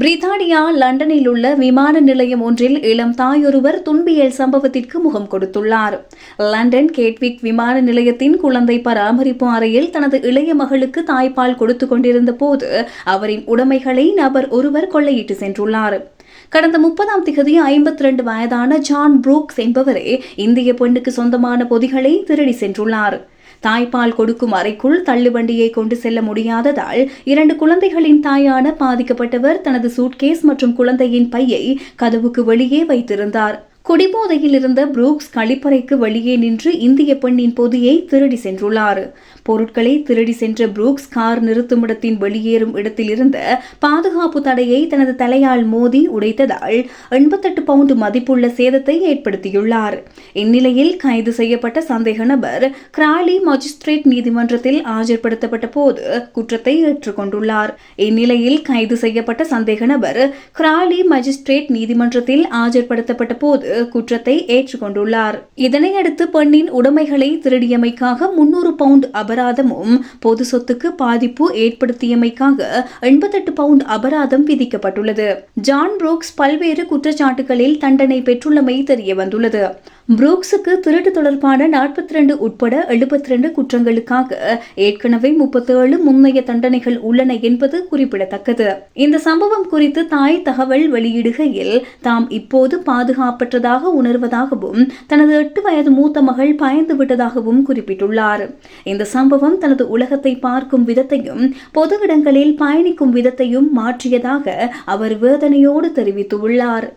பிரித்தானியா லண்டனில் உள்ள விமான நிலையம் ஒன்றில் இளம் தாயொருவர் துன்பியல் சம்பவத்திற்கு முகம் கொடுத்துள்ளார். லண்டன் கேட்விக் விமான நிலையத்தின் குழந்தை பராமரிப்பு அறையில் தனது இளைய மகளுக்கு தாய்ப்பால் கொடுத்து கொண்டிருந்த போது அவரின் உடைமைகளை நபர் ஒருவர் கொள்ளையிட்டு சென்றுள்ளார். கடந்த முப்பதாம் திகதி ஐம்பத்தி ரெண்டு வயதான ஜான் புரூக்ஸ் என்பவரே இந்திய பெண்ணுக்கு சொந்தமான பொதிகளை திருடி சென்றுள்ளார். தாய்ப்பால் கொடுக்கும் அறைக்குள் தள்ளுவண்டியை கொண்டு செல்ல முடியாததால் இரண்டு குழந்தைகளின் தாயான பாதிக்கப்பட்டவர் தனது சூட்கேஸ் மற்றும் குழந்தையின் பையை கதவுக்கு வெளியே வைத்திருந்தார். குடிபோதையில் இருந்த புரூக்ஸ் கழிப்பறைக்கு வெளியே நின்று இந்திய பெண்ணின் பொதியை திருடி சென்றுள்ளார். பொருட்களை திருடி சென்ற புரூக்ஸ் கார் நிறுத்துமிடத்தின் வெளியேறும் இடத்திலிருந்த பாதுகாப்பு தடையை தனது தலையால் மோதி உடைத்ததால் எண்பத்தெட்டு பவுண்டு மதிப்புள்ள சேதத்தை ஏற்படுத்தியுள்ளார். இந்நிலையில் கைது செய்யப்பட்ட சந்தேக நபர் கிராலி மஜிஸ்ட்ரேட் நீதிமன்றத்தில் ஆஜர்படுத்தப்பட்ட போது குற்றத்தை ஏற்றுக்கொண்டுள்ளார். இந்நிலையில் கைது செய்யப்பட்ட சந்தேக நபர் கிராலி மஜிஸ்ட்ரேட் நீதிமன்றத்தில் ஆஜர்படுத்தப்பட்ட போது குற்றத்தை ஏற்றுக்கொண்டுள்ளார். இதனையடுத்து பெண்ணின் உடைமைகளை திருடியமைக்காக முன்னூறு பவுண்ட் அபராதமும் பொது சொத்துக்கு பாதிப்பு ஏற்படுத்தியமைக்காக எண்பத்தெட்டு பவுண்ட் அபராதம் விதிக்கப்பட்டுள்ளது. ஜான் புரோக்ஸ் பல்வேறு குற்றச்சாட்டுகளில் தண்டனை பெற்றுள்ளமை தெரிய வந்துள்ளது புரூக்ஸுக்கு திருட்டு தொடர்பான நாற்பத்தி ரெண்டு உட்பட எழுபத்தி ரெண்டு குற்றங்களுக்காக ஏற்கனவே முப்பத்தேழு முன்னைய தண்டனைகள் உள்ளன என்பது குறிப்பிடத்தக்கது. இந்த சம்பவம் குறித்து தாய் தகவல் வெளியிடுகையில் தாம் இப்போது பாதுகாப்பற்றதாக உணர்வதாகவும் தனது எட்டு வயது மூத்த மகள் பயந்து விட்டதாகவும் குறிப்பிட்டுள்ளார். இந்த சம்பவம் தனது உலகத்தை பார்க்கும் விதத்தையும் பொது இடங்களில் பயணிக்கும் விதத்தையும் மாற்றியதாக அவர் வேதனையோடு தெரிவித்துள்ளார்.